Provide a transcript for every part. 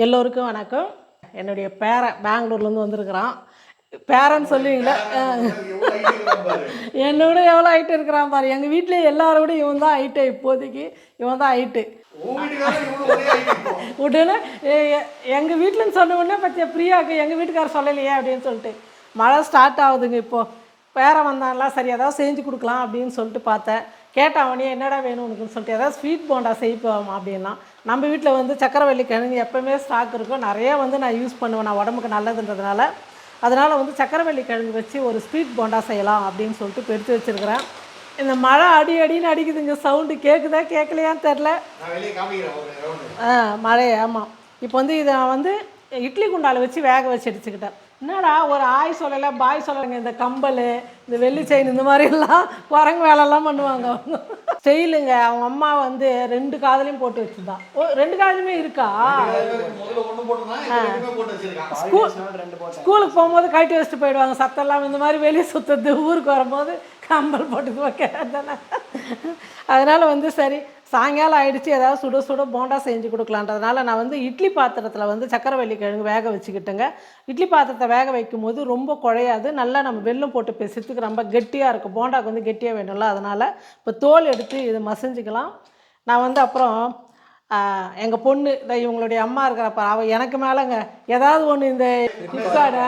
எல்லோருக்கும் வணக்கம். என்னுடைய பேரன் பெங்களூர்லேருந்து வந்திருக்கிறான். பேரன் சொல்லுவீங்களே? என்னோட எவ்வளோ ஹைட்டு இருக்கிறான் பாரு. எங்கள் வீட்டில் எல்லாரோட இவன் தான் ஹைட்டு இப்போதைக்கு. இவன் தான் ஹைட்டு உடனே எங்கள் வீட்டில்னு சொன்ன உடனே பற்றிய பிரியாவுக்கு எங்கள் வீட்டுக்காரர் சொல்லலையே அப்படின்னு சொல்லிட்டு. மழை ஸ்டார்ட் ஆகுதுங்க இப்போது பேரன் வந்தாங்களா சரி ஏதாவது செஞ்சு கொடுக்கலாம் அப்படின்னு சொல்லிட்டு பார்த்தேன். கேட்டான் அவனே என்னடா வேணும் உனக்குன்னு சொல்லிட்டு ஏதாவது ஸ்வீட் போண்டா செய்ப்போம்? அப்படின்னா நம்ம வீட்டில் வந்து சக்கரவள்ளி கிழங்கு எப்போவுமே ஸ்டாக் இருக்கும். நிறைய வந்து நான் யூஸ் பண்ணுவேன். நான் உடம்புக்கு நல்லதுன்றதுனால. அதனால் வந்து சக்கரவள்ளி கிழங்கு வச்சு ஒரு ஸ்வீட் போண்டா செய்யலாம் அப்படின்னு சொல்லிட்டு எடுத்து வச்சுருக்கிறேன். இந்த மழை அடி அடின்னு அடிக்குதுங்க. சவுண்டு கேட்குதா கேட்கலையான்னு தெரில ஆ மழை ஆமாம் இப்போ வந்து இதை நான் வந்து இட்லி குண்டால வச்சு வேக வச்சு எடுத்துக்கிட்டேன். என்னடா ஒரு ஆய் சொல்லலை பாய் சொல்லலைங்க இந்த கம்பல் இந்த வெள்ளி செயின் இந்த மாதிரிலாம் குரங்கு வேலைலாம் பண்ணுவாங்க அவங்க. செய்யலுங்க அவங்க அம்மா வந்து ரெண்டு காதலையும் போட்டு வச்சுதான் ஓ ரெண்டு காதலுமே இருக்கா? ஸ்கூலுக்கு போகும்போது கட்டி வச்சுட்டு போயிடுவாங்க சத்தெல்லாம் இந்த மாதிரி வெளியே சுற்றுறது ஊருக்கு வரும்போது கம்பல் போட்டுக்கு வைக்க அதனால் வந்து சரி சாயங்காலம் ஆயிடுச்சு ஏதாவது சுட சுட போண்டா செஞ்சு கொடுக்கலான்றதுனால நான் வந்து இட்லி பாத்திரத்தில் வந்து சக்கரவள்ளி கிழங்கு வேக வச்சுக்கிட்டேங்க. இட்லி பாத்திரத்தை வேக வைக்கும் போது ரொம்ப குழையாது. நல்லா நம்ம வெல்லம் போட்டு பேசுறதுக்கு ரொம்ப கெட்டியாக இருக்கும். போண்டாக்கு வந்து கெட்டியாக வேணும்ல அதனால் இப்போ தோல் எடுத்து இதை மசிஞ்சுக்கலாம். நான் வந்து அப்புறம் எங்கள் பொண்ணு இந்த இவங்களுடைய அம்மா இருக்கிறப்ப அவள் எனக்கு மேலேங்க ஏதாவது ஒன்று இந்த ஃப்ளிப்கார்ட்டை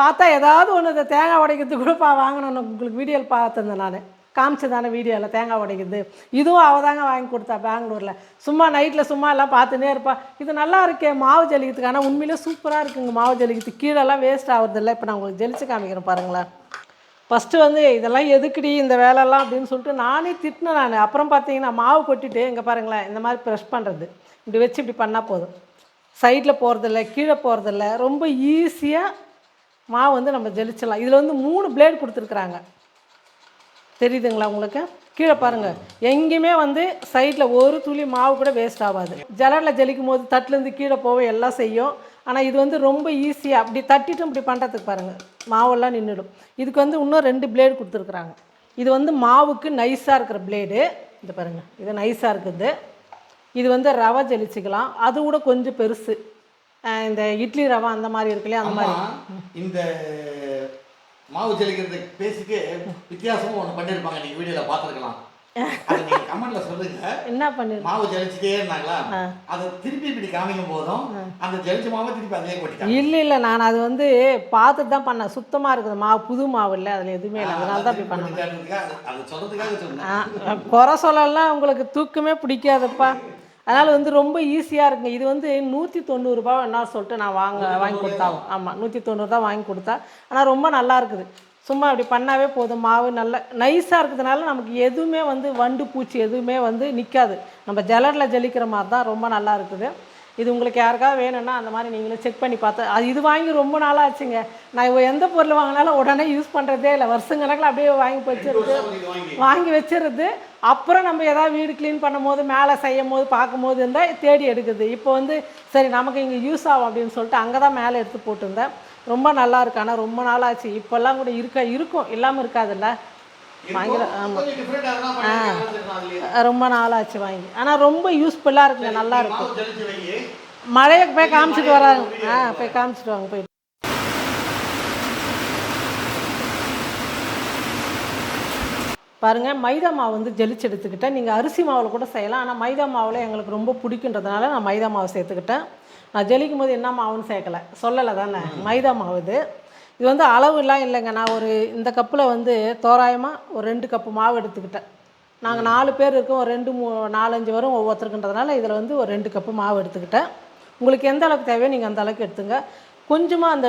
பார்த்தா ஏதாவது ஒன்று இந்த தேங்காய் உடைக்கிறதுக்கு கூட பா வாங்கணும்னு உங்களுக்கு வீடியோவில் பார்த்துருந்தேன் நான். காமிச்சதான வீடியோவில் தேங்காய் உடைக்குது. இதுவும் அவள் தாங்க வாங்கி கொடுத்தா பெங்களூரில். சும்மா நைட்டில் சும்மா எல்லாம் பார்த்துனே இருப்பாள் இது நல்லா இருக்கே மாவு ஜலிக்கிறதுக்கு. ஆனால் உண்மையிலே சூப்பராக இருக்குங்க மாவு ஜலிக்கிறது கீழெல்லாம் வேஸ்ட் ஆகுறதில்ல இப்போ நான் உங்களுக்கு ஜெலிச்சு காமிக்கிறேன் பாருங்களேன். ஃபஸ்ட்டு வந்து இதெல்லாம் எதுக்குடி இந்த வேலைலாம் அப்படின்னு சொல்லிட்டு நானே திட்டினேன் நான். அப்புறம் பார்த்தீங்கன்னா மாவு கொட்டிட்டு இங்கே பாருங்களேன் இந்த மாதிரி ப்ரெஷ் பண்ணுறது இப்படி வச்சு இப்படி பண்ணால் போதும். சைடில் போகிறதில்ல கீழே போகிறதில்ல ரொம்ப ஈஸியாக மாவு வந்து நம்ம ஜெலிச்சிடலாம். இதில் வந்து மூணு பிளேட் கொடுத்துருக்குறாங்க. தெரியுதுங்களா உங்களுக்கு? கீழே பாருங்கள் எங்கேயுமே வந்து சைடில் ஒரு துளி மாவு கூட வேஸ்ட் ஆகாது. ஜலரில் ஜலிக்கும் போது தட்டுலேருந்து கீழே போக எல்லாம் செய்யும். ஆனால் இது வந்து ரொம்ப ஈஸியாக அப்படி தட்டிட்டும் இப்படி பண்ணுறதுக்கு பாருங்கள் மாவெல்லாம் நின்றுடும் இதுக்கு வந்து இன்னும் ரெண்டு பிளேடு கொடுத்துருக்குறாங்க. இது வந்து மாவுக்கு நைஸாக இருக்கிற பிளேடு இது பாருங்கள் இது நைஸாக இருக்குது. இது வந்து ரவை ஜலிச்சுக்கலாம். அது கூட கொஞ்சம் பெருசு. இந்த இட்லி ரவை அந்த மாதிரி இருக்கு இல்லையா? அந்த மாதிரி. இந்த மாவு ஜலிக்கிறது பேசிக்கு வித்தியாசமும் ஒன்று பண்ணியிருப்பாங்க நீங்க வீடியோல பார்த்துருக்கலாம். அதை கமெண்ட்ல சொல்லுங்க. என்ன பண்ணி? மாவு ஜலிச்சுட்டே இருந்தாங்களா? அதை திருப்பி இப்படி காமிக்கும் போதும் அந்த ஜலிச்ச மாவை திருப்பி அதே கொட்டிட்டாங்க. இல்லை இல்லை. நான் அது வந்து பார்த்துட்டு தான் பண்ணேன். சுத்தமாக இருக்குது. மாவு புது மாவு இல்லை. அதில் எதுவுமே இல்லை. அதனால தான் அப்படி பண்ணேன். அது- சொல்றதுக்காக சொன்னேன். குறை சொல்லலாம் உங்களுக்கு தூக்கமே பிடிக்காதுப்பா. அதனால் வந்து ரொம்ப ஈஸியாக இருக்குங்க. இது வந்து நூற்றி தொண்ணூறுரூபா என்ன சொல்லிட்டு நான் வாங்க வாங்கி கொடுத்தா. ஆமாம் நூற்றி தொண்ணூறு தான் வாங்கி கொடுத்தா. ஆனால் ரொம்ப நல்லா இருக்குது. சும்மா இப்படி பண்ணாவே போதும். மாவு நல்ல நைஸாக இருக்கிறதுனால நமக்கு எதுவுமே வந்து வண்டு பூச்சி எதுவுமே வந்து நிற்காது நம்ம ஜலரில் ஜலிக்கிற மாதிரி தான் ரொம்ப நல்லா இருக்குது. இது உங்களுக்கு யாருக்காவது வேணும்னா அந்த மாதிரி நீங்களும் செக் பண்ணி பார்த்து அது இது வாங்கி ரொம்ப நாளாக ஆச்சுங்க நான் இப்போ எந்த பொருள் வாங்கினாலும் உடனே யூஸ் பண்ணுறதே இல்லை. வருஷங்கணக்கில் அப்படியே வாங்கி வச்சுருது. வாங்கி வச்சிருது. அப்புறம் நம்ம ஏதாவது வீடு க்ளீன் பண்ணும்போது மேலே செய்யும் போது பார்க்கும்போது இருந்தால் தேடி எடுக்குது. இப்போ வந்து சரி நமக்கு இங்கே யூஸ் ஆகும் அப்படின்னு சொல்லிட்டு அங்கே தான் மேலே எடுத்து போட்டிருந்தேன். ரொம்ப நல்லா இருக்கு. ஆனால் ரொம்ப நாளாச்சு. இப்போல்லாம் கூட இருக்க இருக்கும். இல்லாமல் இருக்காதுல்ல. வாங்கிட ஆமாம் ரொம்ப நாளாச்சு வாங்கி. ஆனால் ரொம்ப யூஸ்ஃபுல்லாக இருக்குங்க நல்லா இருக்கும். மழையை போய் காமிச்சிட்டு வராங்க. ஆ போய் காமிச்சிட்டு வாங்க போய் பாருங்கள் மைதா மாவு வந்து ஜெலிச்சு எடுத்துக்கிட்டேன். நீங்கள் அரிசி மாவில் கூட செய்யலாம். ஆனால் மைதா மாவில் எங்களுக்கு ரொம்ப பிடிக்குன்றதுனால நான் மைதா மாவு சேர்த்துக்கிட்டேன். நான் ஜெலிக்கும் போது என்ன மாவுன்னு சேர்க்கலை. சொல்லலை தானே? மைதா மாவு இது. இது வந்து அளவுலாம் இல்லைங்க. நான் ஒரு இந்த கப்பில் வந்து தோராயமாக ஒரு ரெண்டு கப்பு மாவு எடுத்துக்கிட்டேன். நாங்கள் நாலு பேர் இருக்கோம். ஒரு ரெண்டு மூ நாலஞ்சு வரும் ஒவ்வொருத்தருக்குன்றதுனால இதில் வந்து ஒரு ரெண்டு கப்பு மாவு எடுத்துக்கிட்டேன். உங்களுக்கு எந்த அளவுக்கு தேவையோ நீங்கள் அந்த அளவுக்கு எடுத்துங்க. கொஞ்சமாக அந்த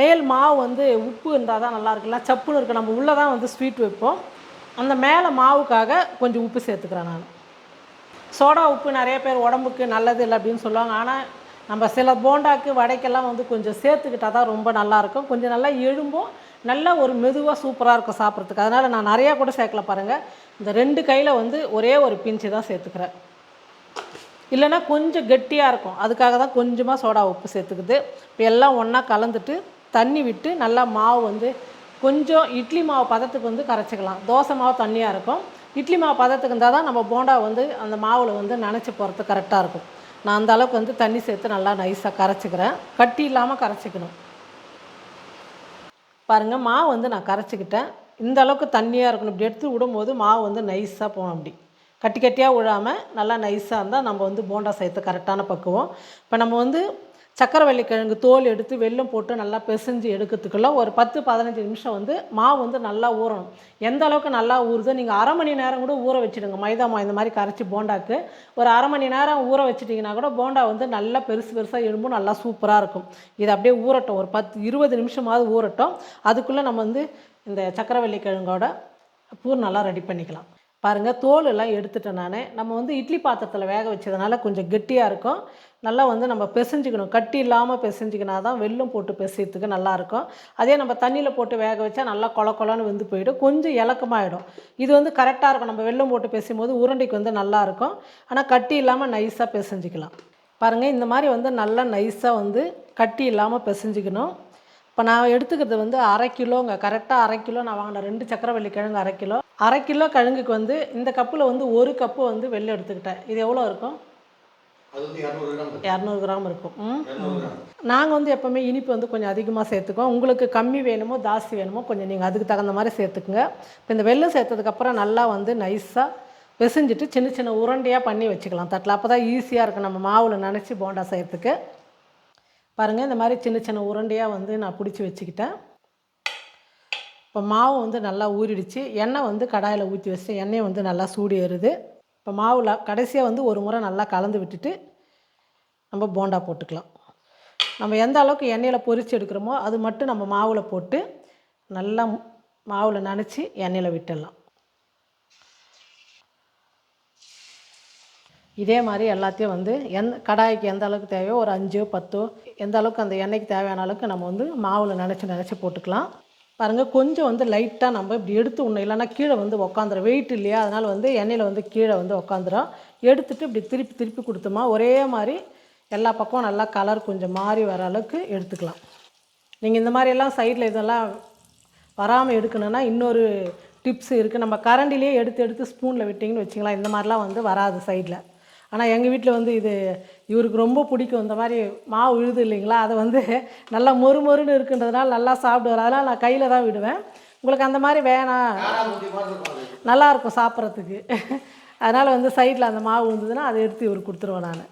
மேல் மாவு வந்து உப்பு இருந்தால் தான் நல்லா இருக்குல்ல? சப்புன்னு இருக்குது நம்ம உள்ளே தான் வந்து ஸ்வீட் வைப்போம். அந்த மேலே மாவுக்காக கொஞ்சம் உப்பு சேர்த்துக்கிறேன் நான். சோடா உப்பு நிறைய பேர் உடம்புக்கு நல்லது இல்லை அப்படின்னு சொல்லுவாங்க. ஆனால் நம்ம சில போண்டாக்கு வடைக்கெல்லாம் வந்து கொஞ்சம் சேர்த்துக்கிட்டா தான் ரொம்ப நல்லாயிருக்கும் கொஞ்சம் நல்லா எழும்பும். நல்லா ஒரு மெதுவாக சூப்பராக இருக்கும் சாப்பிட்றதுக்கு. அதனால் நான் நிறையா கூட சேர்க்கல பாருங்கள் இந்த ரெண்டு கையில் வந்து ஒரே ஒரு பிஞ்சு தான் சேர்த்துக்கிறேன். இல்லைன்னா கொஞ்சம் கெட்டியாக இருக்கும். அதுக்காக தான் கொஞ்சமாக சோடா உப்பு சேர்த்துக்குது. இப்போ எல்லாம் ஒன்றா கலந்துட்டு தண்ணி விட்டு நல்லா மாவு வந்து கொஞ்சம் இட்லி மாவு பதத்துக்கு வந்து கரைச்சிக்கலாம். தோசை மாவு தண்ணியாக இருக்கும். இட்லி மாவு பதத்துக்கு இருந்தால் தான் நம்ம போண்டா வந்து அந்த மாவில் வந்து நினச்சி போகிறது கரெக்டாக இருக்கும். நான் அந்த அளவுக்கு வந்து தண்ணி சேர்த்து நல்லா நைஸாக கரைச்சிக்கிறேன். கட்டி இல்லாமல் கரைச்சிக்கணும். பாருங்கள் மாவு வந்து நான் கரைச்சிக்கிட்டேன். இந்த அளவுக்கு தண்ணியாக இருக்கணும். இப்படி எடுத்து விடும்போது மாவு வந்து நைஸாக போகணும் அப்படி. கட்டி கட்டியாக விழாமல் நல்லா நைஸாக இருந்தால் நம்ம வந்து போண்டா சேர்த்து கரெக்டான பக்குவம். இப்போ நம்ம வந்து சக்கரவள்ளி கிழங்கு தோல் எடுத்து வெல்லம் போட்டு நல்லா பிசைஞ்சு எடுக்கிறதுக்குள்ள ஒரு பத்து பதினஞ்சு நிமிஷம் வந்து மாவு வந்து நல்லா ஊறணும். எந்த அளவுக்கு நல்லா ஊறுதோ நீங்கள் அரை மணி நேரம் கூட ஊற வச்சுடுங்க. மைதா மாவு இந்த மாதிரி கரைச்சி போண்டாக்கு. ஒரு அரை மணி நேரம் ஊற வச்சிட்டிங்கன்னா கூட போண்டா வந்து நல்லா பெருசு பெருசாக எழும்பும் நல்லா சூப்பராக இருக்கும். இது அப்படியே ஊறட்டும். ஒரு பத்து இருபது நிமிஷமாவது ஊறட்டும். அதுக்குள்ளே நம்ம வந்து இந்த சக்கரவள்ளி கிழங்கோட நல்லா ரெடி பண்ணிக்கலாம். பாருங்கள் தோல் எல்லாம் எடுத்துட்டேன் நான். நம்ம வந்து இட்லி பாத்திரத்தில் வேக வச்சதுனால கொஞ்சம் கெட்டியாக இருக்கும். நல்லா வந்து நம்ம பிசைஞ்சிக்கணும். கட்டி இல்லாமல் பிசைஞ்சிக்கினா தான் வெல்லம் போட்டு பிசையத்துக்கு நல்லாயிருக்கும் அதே நம்ம தண்ணியில் போட்டு வேக வச்சா நல்லா கொல கொலன்னு வெந்து போயிடும். கொஞ்சம் இலக்கமாகிடும் இது வந்து கரெக்டாக இருக்கும். நம்ம வெல்லம் போட்டு பிசையும் போது உருண்டைக்கு வந்து நல்லாயிருக்கும் ஆனால் கட்டி இல்லாமல் நைஸாக பிசைஞ்சிக்கலாம். பாருங்கள் இந்த மாதிரி வந்து நல்லா நைஸாக வந்து கட்டி இல்லாமல் பிசைஞ்சிக்கணும். இப்போ நான் எடுத்துக்கிறது வந்து அரை கிலோங்க. கரெக்டாக அரை கிலோ நான் வாங்கின ரெண்டு சக்கரவள்ளி கிழங்கு அரை கிலோ. அரை கிலோ கிழங்குக்கு வந்து இந்த கப்பில் வந்து ஒரு கப்பு வந்து வெள்ளம் எடுத்துக்கிட்டேன். இது எவ்வளோ இருக்கும்? இரநூறு கிராம் இருக்கும். நாங்கள் வந்து எப்போவுமே இனிப்பு வந்து கொஞ்சம் அதிகமாக சேர்த்துக்குவோம். உங்களுக்கு கம்மி வேணுமோ ஜாஸ்தி வேணுமோ கொஞ்சம் நீங்கள் அதுக்கு தகுந்த மாதிரி சேர்த்துக்குங்க. இப்போ இந்த வெள்ளம் சேர்த்ததுக்கப்புறம் நல்லா வந்து நைஸாக பிசைஞ்சிட்டு சின்ன சின்ன உருண்டையாக பண்ணி வச்சுக்கலாம். தட்டில் அப்போ தான் ஈஸியாக இருக்கும். நம்ம மாவில் நினச்சி போண்டா செய்யறதுக்கு. பாருங்கள் இந்த மாதிரி சின்ன சின்ன உருண்டையாக வந்து நான் பிடிச்சி வச்சுக்கிட்டேன். இப்போ மாவு வந்து நல்லா ஊறிடுச்சு. எண்ணெய் வந்து கடாயில் ஊற்றி வச்சு எண்ணெய் வந்து நல்லா சூடு ஏறுது. இப்போ மாவில் கடைசியாக வந்து ஒரு முறை நல்லா கலந்து விட்டுட்டு நம்ம போண்டா போட்டுக்கலாம். நம்ம எந்த அளவுக்கு எண்ணெயில் பொரித்து எடுக்கிறோமோ அது மட்டும் நம்ம மாவில் போட்டு நல்லா மாவில் நனைச்சி எண்ணெயில் விட்டுடலாம். இதே மாதிரி எல்லாத்தையும் வந்து எந்த கடாய்க்கு எந்த அளவுக்கு தேவையோ ஒரு அஞ்சோ பத்தோ எந்த அளவுக்கு அந்த எண்ணெய்க்கு தேவையான அளவுக்கு நம்ம வந்து மாவில் நினச்சி நினச்சி போட்டுக்கலாம். பாருங்கள் கொஞ்சம் வந்து லைட்டாக நம்ம இப்படி எடுத்து விடணும் இல்லைன்னா கீழே வந்து உக்காந்துரும். வெயிட் இல்லையா? அதனால் வந்து எண்ணெயில் வந்து கீழே வந்து உக்காந்துரும். எடுத்துட்டு இப்படி திருப்பி திருப்பி கொடுத்தோமா ஒரே மாதிரி எல்லா பக்கம் நல்லா கலர் கொஞ்சம் மாறி வர அளவுக்கு எடுத்துக்கலாம். நீங்கள் இந்த மாதிரியெல்லாம் சைடில் இதெல்லாம் வராமல் எடுக்கணும்னா இன்னொரு டிப்ஸ் இருக்குது நம்ம கரண்டிலே எடுத்து எடுத்து ஸ்பூனில் விட்டிங்கன்னு வச்சிங்களா இந்த மாதிரிலாம் வந்து வராது சைடில் ஆனால் எங்கள் வீட்டில் வந்து இது இவருக்கு ரொம்ப பிடிக்கும். இந்த மாதிரி மாவு விழுது இல்லைங்களா? அதை வந்து நல்லா மொறு மொறுன்னு இருக்குன்றதுனால நல்லா சாப்பிடுவார். அதனால் நான் கையில் தான் விடுவேன். உங்களுக்கு அந்த மாதிரி வேணாம் நல்லாயிருக்கும் நல்லா இருக்கும் சாப்பிட்றதுக்கு. அதனால் வந்து சைடில் அந்த மாவு விழுந்ததுன்னா அதை எடுத்து இவர் கொடுத்துருவேன் நான்.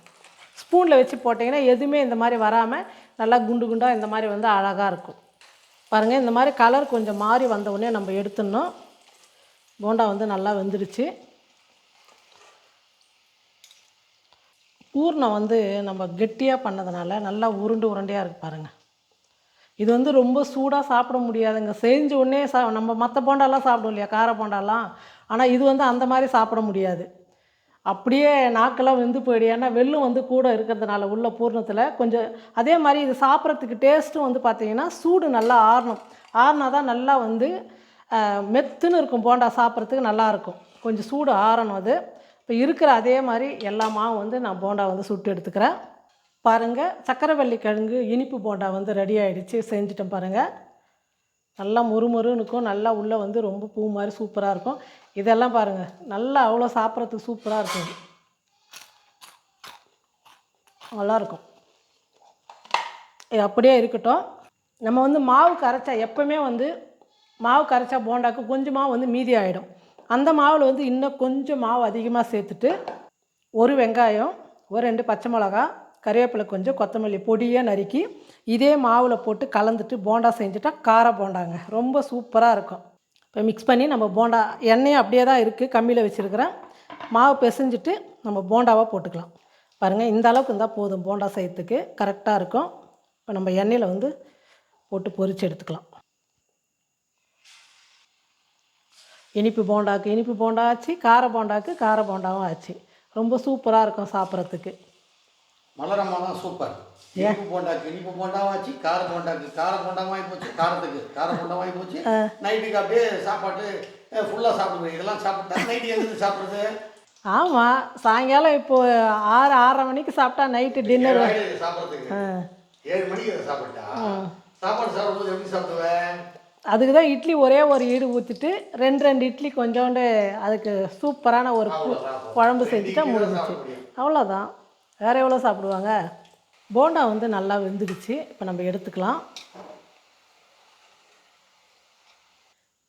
ஸ்பூனில் வச்சு போட்டிங்கன்னா எதுவுமே இந்த மாதிரி வராமல் நல்லா குண்டு குண்டாக இந்த மாதிரி வந்து அழகாக இருக்கும். பாருங்கள் இந்த மாதிரி கலர் கொஞ்சம் மாறி வந்த உடனே நம்ம எடுத்துடணும். போண்டா வந்து நல்லா வெந்துடுச்சு பூர்ணம் வந்து நம்ம கெட்டியாக பண்ணதுனால நல்லா உருண்டு உருண்டையாக இருக்கு பாருங்கள் இது வந்து ரொம்ப சூடாக சாப்பிட முடியாதுங்க. செஞ்ச உடனே சா நம்ம மற்ற போண்டாலாம் சாப்பிடுவோம் இல்லையா? கார போண்டாலாம். ஆனால் இது வந்து அந்த மாதிரி சாப்பிட முடியாது. அப்படியே நாக்கெல்லாம் வெந்து போயிடு ஏன்னா வெள்ளம் வந்து கூட இருக்கிறதுனால உள்ள பூர்ணத்தில் கொஞ்சம் அதே மாதிரி இது சாப்பிட்றதுக்கு டேஸ்ட்டும் வந்து பார்த்திங்கன்னா சூடு நல்லா ஆறணும். ஆறினா தான் நல்லா வந்து மெத்துன்னு இருக்கும் போண்டா சாப்பிட்றதுக்கு நல்லா இருக்கும். கொஞ்சம் சூடு ஆறணும் அது. இப்போ இருக்கிற அதே மாதிரி எல்லா மாவும் வந்து நான் போண்டா வந்து சுட்டு எடுத்துக்கிறேன். பாருங்கள் சக்கரைவள்ளி கிழங்கு இனிப்பு போண்டா வந்து ரெடி ஆகிடுச்சி செஞ்சுட்டேன் பாருங்கள் நல்லா முறுமுறுன்னு இருக்கும் நல்லா உள்ளே வந்து ரொம்ப பூ மாதிரி சூப்பராக இருக்கும். இதெல்லாம் பாருங்கள் நல்லா அவ்வளோ சாப்பிட்றதுக்கு சூப்பராக இருக்கும். நல்லாயிருக்கும் இது அப்படியே இருக்கட்டும். நம்ம வந்து மாவு கரைச்சா எப்போவுமே வந்து மாவு கரைச்சா போண்டாக்கு கொஞ்சமாக வந்து மீதி ஆகிடும் அந்த மாவில் வந்து இன்னும் கொஞ்சம் மாவு அதிகமாக சேர்த்துட்டு ஒரு வெங்காயம் ஒரு ரெண்டு பச்சை மிளகா கருவேப்பிலை கொஞ்சம் கொத்தமல்லி பொடியாக நறுக்கி இதே மாவில் போட்டு கலந்துட்டு போண்டா செஞ்சுட்டா கார போண்டாங்க. ரொம்ப சூப்பராக இருக்கும். இப்போ மிக்ஸ் பண்ணி நம்ம போண்டா எண்ணெயும் அப்படியே தான் இருக்குது கம்மியில் வச்சுருக்கிறேன். மாவு பிசைஞ்சிட்டு நம்ம போண்டாவாக போட்டுக்கலாம். பாருங்கள் இந்த அளவுக்கு இருந்தால் போதும் போண்டா செய்யறதுக்கு. கரெக்டாக இருக்கும். இப்போ நம்ம எண்ணெயில் வந்து போட்டு பொரித்து எடுத்துக்கலாம். இனிப்பு போண்டாக்கு இனிப்பு போண்டா ஆச்சு கார போண்டாக்கு கார போண்டாவும் ஆச்சு. ரொம்ப சூப்பராக இருக்கும் சாப்பிட்றதுக்கு. மலரம்மா தான் சூப்பர் இனிப்பு போண்டாக்கு இனிப்பு போண்டாவாச்சு கார போண்டாக்கு கார போண்டாவாகி போச்சு. காரத்துக்கு கார போண்டாவாகி போச்சு. நைட்டுக்கு அப்படியே சாப்பாட்டு ஃபுல்லாக சாப்பிடுவேன் இதெல்லாம் சாப்பிட்டா நைட்டு எதுக்கு சாப்பிட்றது. ஆமாம் சாயங்காலம் இப்போ ஆறு ஆறரை மணிக்கு சாப்பிட்டா நைட்டு டின்னர் சாப்பிட்றதுக்கு. ஏழு மணிக்கு சாப்பிட்டா? சாப்பாடு சாப்பிடும்போது எப்படி சாப்பிடுவேன் அதுக்கு தான் இட்லி ஒரே ஒரு ஈடு ஊற்றிட்டு ரெண்டு ரெண்டு இட்லி கொஞ்சோண்டு அதுக்கு சூப்பரான ஒரு குழம்பு செஞ்சுட்டா தான் முடிஞ்சிச்சு. அவ்வளோதான் வேறு எவ்வளோ சாப்பிடுவாங்க? போண்டா வந்து நல்லா வெந்துடுச்சு. இப்போ நம்ம எடுத்துக்கலாம்.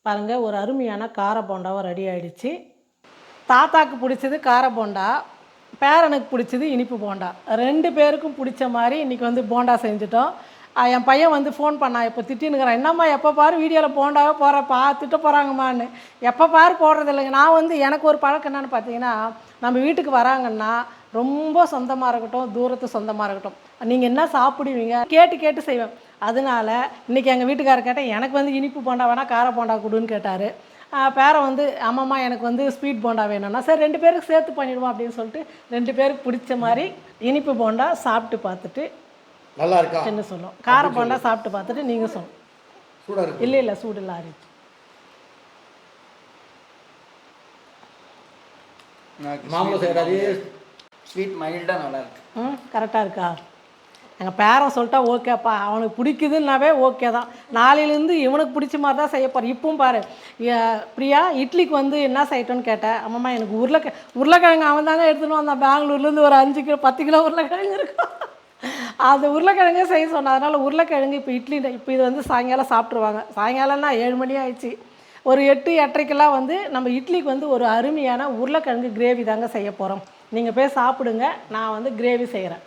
பாருங்கள் ஒரு அருமையான கார போண்டாவும் ரெடி ஆகிடுச்சு தாத்தாக்கு பிடிச்சது கார போண்டா பேரனுக்கு பிடிச்சது இனிப்பு போண்டா. ரெண்டு பேருக்கும் பிடிச்ச மாதிரி இன்றைக்கி வந்து போண்டா செஞ்சுட்டோம். என் பையன் வந்து ஃபோன் பண்ணான் இப்போ திட்டினுக்கிறேன் என்னம்மா எப்போ பாரு வீடியோவில் போண்டாவே போகிற பா திட்ட போகிறாங்கம்மான்னு எப்போ பாரு போடுறது இல்லைங்க. நான் வந்து எனக்கு ஒரு பழக்கம் என்னன்னு பார்த்தீங்கன்னா நம்ம வீட்டுக்கு வராங்கன்னா ரொம்ப சொந்தமாக இருக்கட்டும் தூரத்து சொந்தமாக இருக்கட்டும். நீங்கள் என்ன சாப்பிடுவீங்க? கேட்டு கேட்டு செய்வேன். அதனால இன்றைக்கி எங்கள் வீட்டுக்காரர் கேட்டேன் எனக்கு வந்து இனிப்பு போண்டா வேணால் கார போண்டா கொடுன்னு கேட்டார். பேரன் வந்து அம்மாம்மா எனக்கு வந்து ஸ்வீட் போண்டா வேணும்னா சரி ரெண்டு பேருக்கு சேர்த்து பண்ணிடுவோம் அப்படின்னு சொல்லிட்டு ரெண்டு பேருக்கு பிடிச்ச மாதிரி இனிப்பு போண்டா சாப்பிட்டு பார்த்துட்டு நல்லா இருக்கா? என்ன சொல்லும் கார போண்டா சாப்பிட்டு பார்த்துட்டு நீங்கள் சொல்லும் சூடாக இருக்கு. இல்லை இல்லை சூடு இல்லை ஆறிடுச்சு மாம்பழம் செய்கிறாரு ஸ்வீட் மைல்டாக நல்லா இருக்கு. ம் கரெக்டாக இருக்கா? எங்கள் பேரன் சொல்லிட்டா ஓகேப்பா அவனுக்கு பிடிக்குதுன்னாவே ஓகே தான். நாளையிலேருந்து இவனுக்கு பிடிச்ச மாதிரி தான் செய்ய போகிறேன் இப்பவும் பாரு பிரியா இட்லிக்கு வந்து என்ன செய்யட்டோன்னு கேட்டேன் அம்மாம்மா எனக்கு உருளைக்க உருளைக்கிழங்கு அவன் தாங்க எடுத்துன்னு வந்தான். பெங்களூர்லேருந்து ஒரு அஞ்சு கிலோ பத்து கிலோ உருளைக்கிழங்கு இருக்கும் அது உருளைக்கிழங்கு செய்ய சொன்னேன் அதனால் உருளைக்கிழங்கு இப்போ இட்லி இப்போ இது வந்து சாயங்காலம் சாப்பிட்ருவாங்க சாயங்காலம்னா ஏழு மணி ஆயிடுச்சு. ஒரு எட்டு எட்டரைக்கெல்லாம் வந்து நம்ம இட்லிக்கு வந்து ஒரு அருமையான உருளைக்கிழங்கு கிரேவி தாங்க செய்ய போகிறோம் நீங்கள் போய் சாப்பிடுங்க நான் வந்து கிரேவி செய்கிறேன்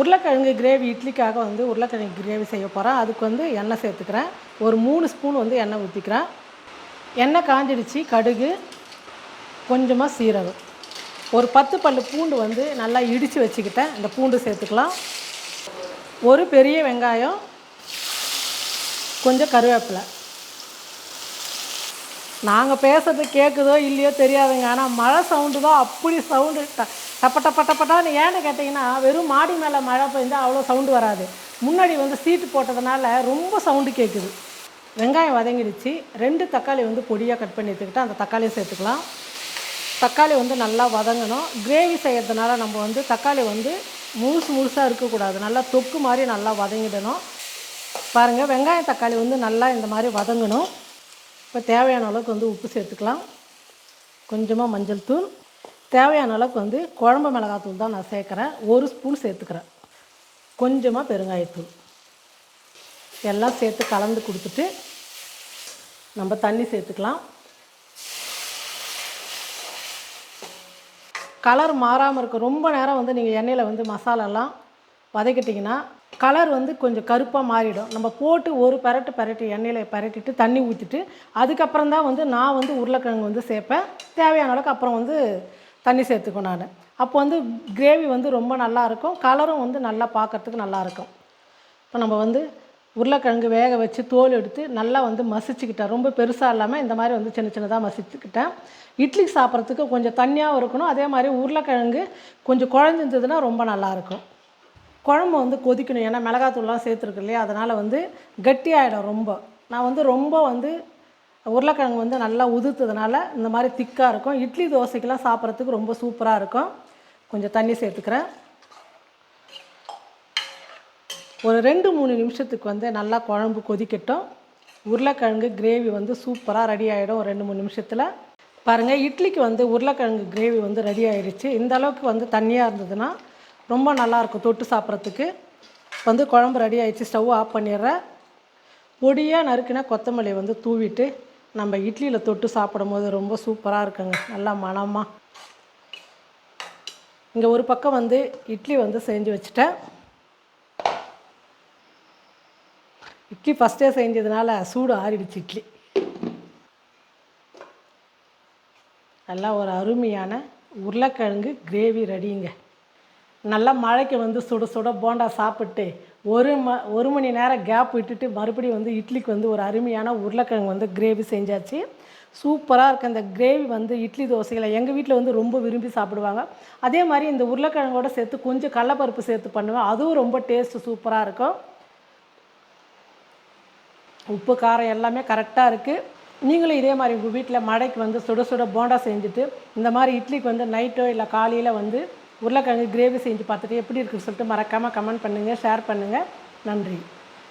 உருளைக்கிழங்கு கிரேவி இட்லிக்காக வந்து உருளைக்கிழங்கு கிரேவி செய்ய போகிறேன் அதுக்கு வந்து எண்ணெய் சேர்த்துக்கிறேன். ஒரு மூணு ஸ்பூன் வந்து எண்ணெய் ஊற்றிக்கிறேன் எண்ணெய் காஞ்சிடுச்சு கடுகு கொஞ்சமாக சீரகம். ஒரு பத்து பல்லு பூண்டு வந்து நல்லா இடித்து வச்சுக்கிட்டேன். இந்த பூண்டு சேர்த்துக்கலாம். ஒரு பெரிய வெங்காயம் கொஞ்சம் கருவேப்பிலை. நாங்கள் பேசுறது கேட்குதோ இல்லையோ தெரியாதுங்க. ஆனால் மழை சவுண்டு தான் அப்படி சவுண்டு டப்ப டப்ப டப்பட்டான்னு ஏன்னு கேட்டிங்கன்னா வெறும் மாடி மேலே மழை பெஞ்சால் அவ்வளோ சவுண்டு வராது. முன்னாடி வந்து சீட்டு போட்டதுனால ரொம்ப சவுண்டு கேட்குது வெங்காயம் வதங்கிடுச்சு. ரெண்டு தக்காளி வந்து பொடியாக கட் பண்ணி எடுத்துக்கிட்டு அந்த தக்காளியை சேர்த்துக்கலாம். தக்காளி வந்து நல்லா வதங்கணும். கிரேவி செய்கிறதுனால நம்ம வந்து தக்காளி வந்து முழுசு முழுசாக இருக்கக்கூடாது. நல்லா தொக்கு மாதிரி நல்லா வதங்கிடணும். பாருங்கள் வெங்காயம் தக்காளி வந்து நல்லா இந்த மாதிரி வதங்கணும். இப்போ தேவையான அளவுக்கு வந்து உப்பு சேர்த்துக்கலாம். கொஞ்சமாக மஞ்சள் தூள். தேவையான அளவுக்கு வந்து குழம்பு மிளகாத்தூள் தான் நான் சேர்க்குறேன். ஒரு ஸ்பூன் சேர்த்துக்கிறேன். கொஞ்சமாக பெருங்காயத்தூள். எல்லாம் சேர்த்து கலந்து கொடுத்துட்டு நம்ம தண்ணி சேர்த்துக்கலாம். கலர் மாறாமல் இருக்கும் ரொம்ப நேரம் வந்து நீங்கள் எண்ணெயில் வந்து மசாலாலாம் வதக்கிட்டிங்கன்னா கலர் வந்து கொஞ்சம் கருப்பாக மாறிடும். நம்ம போட்டு ஒரு பரட்டு பரட்டி எண்ணெயில் பரட்டிட்டு தண்ணி ஊற்றிட்டு அதுக்கப்புறம் தான் வந்து நான் வந்து உருளைக்கிழங்கு வந்து சேர்ப்பேன். தேவையான அளவுக்கு அப்புறம் வந்து தண்ணி சேர்த்துக்கும் நான். அப்போ வந்து கிரேவி வந்து ரொம்ப நல்லாயிருக்கும் கலரும் வந்து நல்லா பார்க்கறதுக்கு நல்லா இருக்கும். இப்போ நம்ம வந்து உருளைக்கிழங்கு வேக வச்சு தோல் எடுத்து நல்லா வந்து மசிச்சுக்கிட்டேன். ரொம்ப பெருசாக இல்லாமல் இந்த மாதிரி வந்து சின்ன சின்னதாக மசிச்சுக்கிட்டேன். இட்லி சாப்பிட்றதுக்கு கொஞ்சம் தண்ணியாகவும் இருக்கணும். அதே மாதிரி உருளைக்கிழங்கு கொஞ்சம் குழஞ்சிருந்ததுன்னா ரொம்ப நல்லாயிருக்கும் குழம்பு வந்து கொதிக்கணும். ஏன்னா மிளகாத்தூள்லாம் சேர்த்துருக்கு இல்லையா? அதனால் வந்து கட்டியாயிடும் ரொம்ப. நான் வந்து ரொம்ப வந்து உருளைக்கிழங்கு வந்து நல்லா உதுத்ததுனால இந்த மாதிரி திக்காக இருக்கும். இட்லி தோசைக்கெலாம் சாப்பிட்றதுக்கு ரொம்ப சூப்பராக இருக்கும். கொஞ்சம் தண்ணி சேர்த்துக்கிறேன். ஒரு ரெண்டு மூணு நிமிஷத்துக்கு வந்து நல்லா குழம்பு கொதிக்கட்டும். உருளைக்கிழங்கு கிரேவி வந்து சூப்பராக ரெடி ஆகிடும் ஒரு ரெண்டு மூணு நிமிஷத்தில். பாருங்கள் இட்லிக்கு வந்து உருளைக்கிழங்கு கிரேவி வந்து ரெடி ஆகிடுச்சு இந்த அளவுக்கு வந்து தண்ணியாக இருந்ததுன்னா ரொம்ப நல்லாயிருக்கும் தொட்டு சாப்பிட்றதுக்கு. வந்து குழம்பு ரெடி ஆகிடுச்சு ஸ்டவ் ஆஃப் பண்ணிடுறேன். பொடியாக நறுக்கினா கொத்தமல்லி வந்து தூவிட்டு நம்ம இட்லியில் தொட்டு சாப்பிடும் போது ரொம்ப சூப்பராக இருக்குங்க. நல்லா மணமாக இங்கே ஒரு பக்கம் வந்து இட்லி வந்து செஞ்சு வச்சுட்டேன். இட்லி ஃபஸ்ட்டே செஞ்சதுனால சூடு ஆறிடுச்சு இட்லி. நல்லா ஒரு அருமையான உருளைக்கிழங்கு கிரேவி ரெடிங்க நல்லா மழைக்கு வந்து சுட சுட போண்டா சாப்பிட்டு ஒரு ம ஒரு மணி நேரம் கேப் விட்டுட்டு மறுபடியும் வந்து இட்லிக்கு வந்து ஒரு அருமையான உருளைக்கிழங்கு வந்து கிரேவி செஞ்சாச்சு. சூப்பராக இருக்குது அந்த கிரேவி வந்து இட்லி தோசைகளை எங்கள் வீட்டில் வந்து ரொம்ப விரும்பி சாப்பிடுவாங்க. அதே மாதிரி இந்த உருளைக்கிழங்கோட சேர்த்து கொஞ்சம் கடலப்பருப்பு சேர்த்து பண்ணுவேன். அதுவும் ரொம்ப டேஸ்ட்டு சூப்பராக இருக்கும். உப்பு காரம் எல்லாமே கரெக்டாக இருக்குது நீங்களும் இதே மாதிரி உங்கள் வீட்டில் மடைக்கு வந்து சுட சுட போண்டா செஞ்சுட்டு இந்த மாதிரி இட்லிக்கு வந்து நைட்டோ இல்லை காலையில் வந்து உருளைக்கிழங்கு கிரேவி செஞ்சு பார்த்துட்டு எப்படி இருக்குன்னு சொல்லிட்டு மறக்காமல் கமெண்ட் பண்ணுங்கள் ஷேர் பண்ணுங்கள் நன்றி.